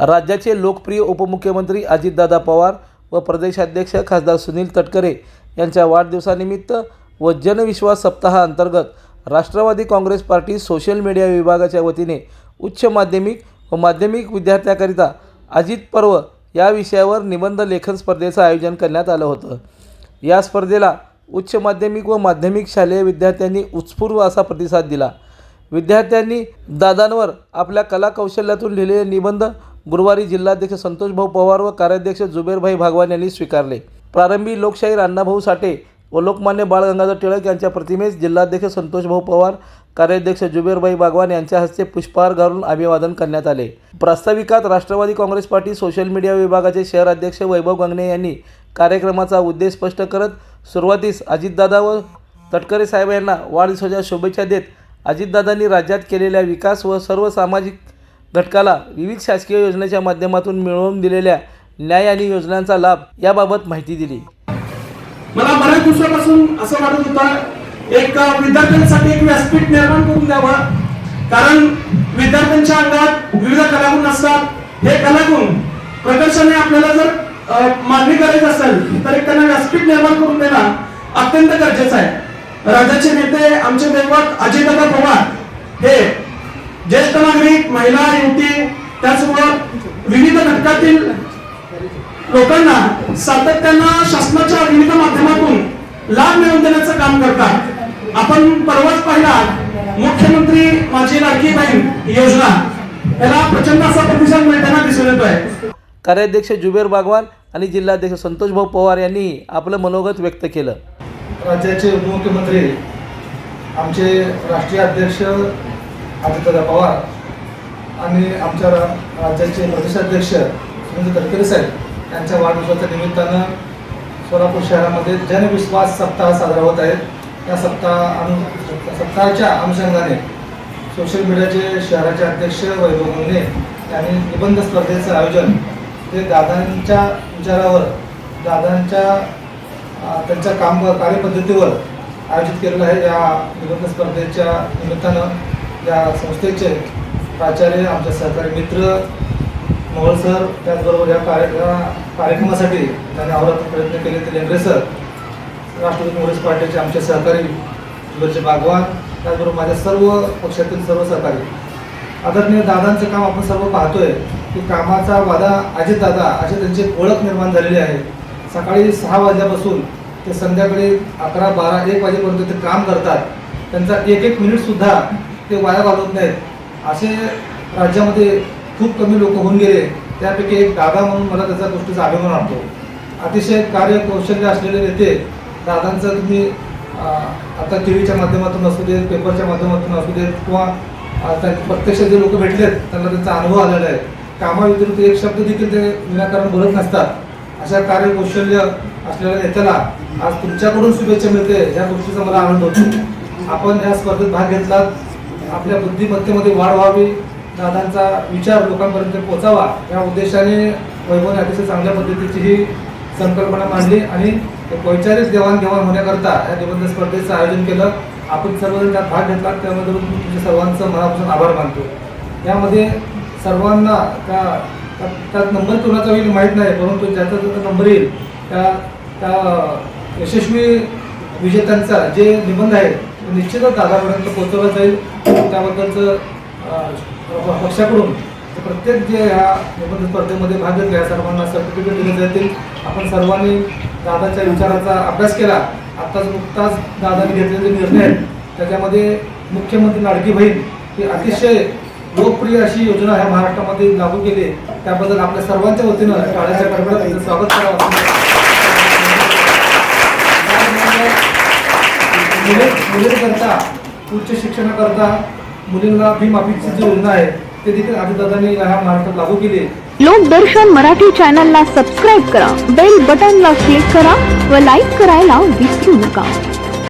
राज्याचे लोकप्रिय उपमुख्यमंत्री अजितदादा पवार व प्रदेशाध्यक्ष खासदार सुनील तटकरे यांच्या वाढदिवसानिमित्त व जनविश्वास सप्ताहाअंतर्गत Rashtrawadi Congress party social media विभागाच्या वतीने उच्च माध्यमिक व माध्यमिक विद्यार्थ्याकरिता अजित पर्व या विषयावर निबंध लेखन स्पर्धेचं आयोजन करण्यात आलं होतं. या स्पर्धेला उच्च माध्यमिक व माध्यमिक शालेय विद्यार्थ्यांनी उत्स्फूर्व असा प्रतिसाद दिला. विद्यार्थ्यांनी दादांवर आपल्या कलाकौशल्यातून लिहिलेले निबंध गुरुवारी जिल्हाध्यक्ष संतोषभाऊ पवार व कार्याध्यक्ष जुबेरभाई भागवान यांनी स्वीकारले. प्रारंभी लोकशाहीर अण्णाभाऊ साठे व लोकमान्य बाळ गंगाधर टिळक यांच्या प्रतिमेस जिल्हाध्यक्ष संतोषभाऊ पवार कार्याध्यक्ष जुबेरभाई बागवान यांच्या हस्ते पुष्पहार घालून अभिवादन करण्यात आले. प्रास्ताविकात Rashtrawadi Congress party social media विभागाचे शहर अध्यक्ष वैभव गंगणे यांनी कार्यक्रमाचा उद्देश स्पष्ट करत सुरुवातीस अजितदादा व तटकरे साहेब यांना वाढदिवसाच्या शुभेच्छा देत अजितदादांनी राज्यात केलेल्या विकास व सर्व सामाजिक घटकाला विविध शासकीय योजनेच्या माध्यमातून मिळवून दिलेल्या न्याय आणि योजनांचा लाभ याबाबत माहिती दिली. मला बऱ्याच दिवसापासून असं वाटत होतं एक विद्यार्थ्यांसाठी एक व्यासपीठ निर्माण करून द्यावा. कारण विद्यार्थ्यांच्या अंगात विविध कलागुण असतात हे कलागुण प्रकर्षाने आपल्याला जर मागणी करायची असेल तर एक त्यांना व्यासपीठ निर्माण करून देणं अत्यंत गरजेचं आहे. राज्याचे नेते आमचे दैवत अजितदादा पवार महिला युवती त्याचबरोबर विविध घटकातील लोकांना सातत्यानं शासनाच्या विविध माध्यमातून लाभ मिळवून देण्याचं काम करतात. आपण परवाच पाहिला मुख्यमंत्री माझी लाडकी बहीण योजना. याला प्रचंड असा प्रतिसाद मिळताना दिसून येतोय. कार्याध्यक्ष जुबेर बागवान आणि जिल्हाध्यक्ष संतोषभाऊ पवार यांनी आपलं मनोगत व्यक्त केलं. राज्याचे उपमुख्यमंत्री आमचे राष्ट्रीय अध्यक्ष अजितदादा पवार आणि आमच्या रा- राज्याचे प्रदेशाध्यक्ष सुनील तटकरे साहेब यांच्या वाढदिवसाच्या निमित्तानं सोलापूर शहरामध्ये जनविश्वास सप्ताह साजरा होत आहे. या सप्ताह अनु सप्ताहाच्या अनुषंगाने सोशल मीडियाचे शहराचे अध्यक्ष वैभव मुंगणे यांनी निबंध स्पर्धेचं आयोजन ते दादांच्या विचारावर दादांच्या त्यांच्या काम कार्यपद्धतीवर आयोजित केलेलं आहे. या निबंध स्पर्धेच्या निमित्तानं या संस्थेचे प्राचार्य आमचे सहकारी मित्र मोहल सर त्याचबरोबर या कार्यक्रमा कार्यक्रमासाठी त्यांनी आवरात प्रयत्न केले. ते लेंगरे सर राष्ट्रवादी काँग्रेस पार्टीचे आमचे सहकारी जुबेरचे बागवान त्याचबरोबर माझ्या सर्व पक्षातील सर्व सहकारी. आदरणीय दादांचं काम आपण सर्व पाहतोय की कामाचा वादा अजित दादा अशी त्यांची ओळख निर्माण झालेली आहे. सकाळी सहा वाजल्यापासून ते संध्याकाळी अकरा बारा एक वाजेपर्यंत ते काम करतात. त्यांचा एक एक मिनिटसुद्धा ते वाया घालवत नाहीत. असे राज्यामध्ये खूप कमी लोक होऊन गेले. त्यापैकी एक दादा म्हणून मला त्याचा गोष्टीचा अभिमान वाटतो. अतिशय कार्यकौशल्य असलेले नेते दादांचं तुम्ही आता टी व्हीच्या माध्यमातून असू देत पेपरच्या माध्यमातून असू देत किंवा प्रत्यक्ष जे लोक भेटलेत त्यांना त्यांचा अनुभव आलेला आहे. कामाव्यतिरिक्त एक शब्द देखील ते विनाकारण बोलत नसतात. अशा कार्यकौशल्य असलेल्या नेत्याला आज तुमच्याकडून शुभेच्छा मिळते या गोष्टीचा मला आनंद होतो. आपण या स्पर्धेत भाग घेतलात. आपल्या बुद्धिमत्तेमध्ये वाढ व्हावी दादांचा विचार लोकांपर्यंत पोहोचावा या उद्देशाने वैभवने अतिशय चांगल्या पद्धतीची ही संकल्पना मांडली आणि वैचारिक देवाणघेवाण होण्याकरता या निबंध स्पर्धेचं आयोजन केलं. आपण सर्वजण त्यात भाग घेतला त्याबद्दल तुमच्या सर्वांचं मनापासून आभार मानतो. यामध्ये सर्वांना त्या त्या- त्यात नंबर कोणाचा होईल माहीत नाही परंतु ज्याचा ज्याचा नंबर येईल त्या त्या यशस्वी विजेत्यांचा जे निबंध आहे तो निश्चितच दादापर्यंत पोहोचवला जाईल. त्याबद्दलचं पक्षाकडून प्रत्येक जे ह्या निबंध स्पर्धेमध्ये भाग घेतले या सर्वांना सर्टिफिकेट दिले जातील. आपण सर्वांनी दादाच्या विचाराचा अभ्यास केला. आत्ताच नुकताच दादाने घेतलेले निर्णय आहेत त्याच्यामध्ये मुख्यमंत्री लाडकी बहीण ही अतिशय लोकप्रिय अशी योजना ह्या महाराष्ट्रामध्ये लागू केली त्याबद्दल आपल्या सर्वांच्या वतीनं शाळेच्या कर्मचाऱ्यांचं स्वागत करावं. मुले मुलींकरता उच्च शिक्षणाकरता मुलींना फी माफीची जी योजना आहे ते देखील आदिदादांनी ह्या महाराष्ट्रात लागू केली लोकदर्शन मराठी चॅनलला सबस्क्राईब करा बेल बटनला क्लिक करा व लाईक करायला विसरू नका.